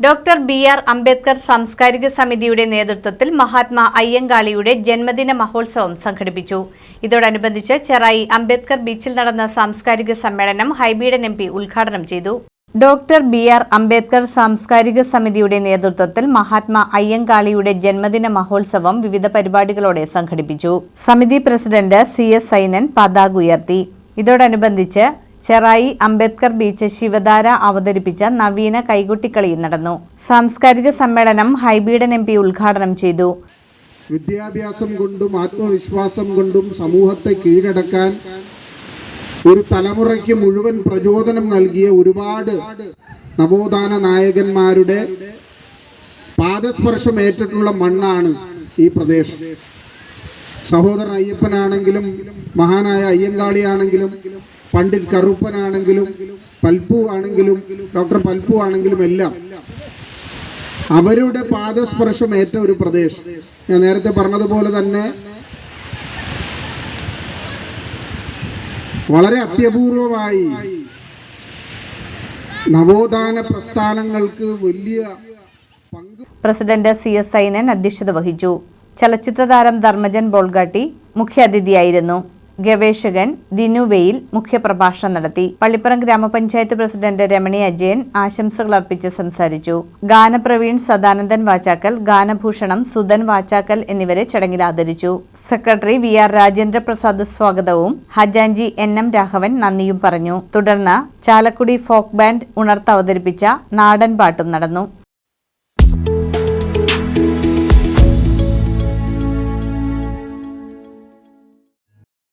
Doctor B R Ambedkar സാംസ്കാരിക സമിതിയുടെ നേതൃത്വത്തിൽ മഹാത്മാ അയ്യങ്കാളിയുടെ ജന്മദിന മഹോത്സവം സംഘടിപ്പിച്ചു. ഇതോടനുബന്ധിച്ച് ചെറായി അംബേദ്കർ ബീച്ചിൽ നടന്ന സാംസ്കാരിക സമ്മേളനം ഹൈബീഡൻ എം ഉദ്ഘാടനം ചെയ്തു. ഡോക്ടർ ബി ആർ അംബേദ്കർ സാംസ്കാരിക സമിതിയുടെ നേതൃത്വത്തിൽ മഹാത്മാ അയ്യങ്കാളിയുടെ ജന്മദിന മഹോത്സവം വിവിധ പരിപാടികളോടെ സംഘടിപ്പിച്ചു. സമിതി പ്രസിഡന്റ് സി എസ് സൈനൻ പതാക ഉയർത്തി. ഇതോടനുബന്ധിച്ച് ചെറായി അംബേദ്കർ ബീച്ച് ശിവധാര അവതരിപ്പിച്ച നവീന കൈകൊട്ടിക്കളി നടന്നു. സാംസ്കാരിക സമ്മേളനം ഹൈബീഡൻ എം ഉദ്ഘാടനം ചെയ്തു. വിദ്യാഭ്യാസം കൊണ്ടും ആത്മവിശ്വാസം കൊണ്ടും സമൂഹത്തെ കീഴടക്കാൻ ഒരു തലമുറയ്ക്ക് മുഴുവൻ പ്രചോദനം നൽകിയ ഒരുപാട് നവോത്ഥാന നായകന്മാരുടെ പാദസ്പർശം ഏറ്റിട്ടുള്ള മണ്ണാണ് ഈ പ്രദേശം. സഹോദരൻ അയ്യപ്പനാണെങ്കിലും മഹാനായ അയ്യങ്കാളിയാണെങ്കിലും പണ്ഡിറ്റ് കറുപ്പനാണെങ്കിലും പൽപ്പു ആണെങ്കിലും ഡോക്ടർ പൽപ്പു ആണെങ്കിലും എല്ലാം അവരുടെ പാദസ്പർശം ഏറ്റ ഒരു പ്രദേശം. ഞാൻ നേരത്തെ പറഞ്ഞതുപോലെ തന്നെ വളരെ അത്യപൂർവമായി നവോത്ഥാന പ്രസ്ഥാനങ്ങൾക്ക് വലിയ പങ്ക് പ്രസിഡന്റ് സി എസ് സൈനൻ അധ്യക്ഷത വഹിച്ചു. ചലച്ചിത്രതാരം ധർമ്മജൻ ബോൾഗാട്ടി മുഖ്യാതിഥിയായിരുന്നു. ഗവേഷകൻ ദിനുവയിൽ മുഖ്യപ്രഭാഷണം നടത്തി. പള്ളിപ്പുറം ഗ്രാമപഞ്ചായത്ത് പ്രസിഡന്റ് രമണി അജയൻ ആശംസകൾ അർപ്പിച്ച് സംസാരിച്ചു. ഗാനപ്രവീൺ സദാനന്ദൻ വാചാക്കൽ ഗാനഭൂഷണം സുധൻ വാചാക്കൽ എന്നിവരെ ചടങ്ങിൽ ആദരിച്ചു. Secretary V R Rajendra Prasad സ്വാഗതവും ഹജാൻജി എൻ എം രാഘവൻ നന്ദിയും പറഞ്ഞു. തുടർന്ന് ചാലക്കുടി ഫോക്ക് ബാൻഡ് ഉണർത്ത് അവതരിപ്പിച്ച നാടൻ പാട്ടും നടന്നു.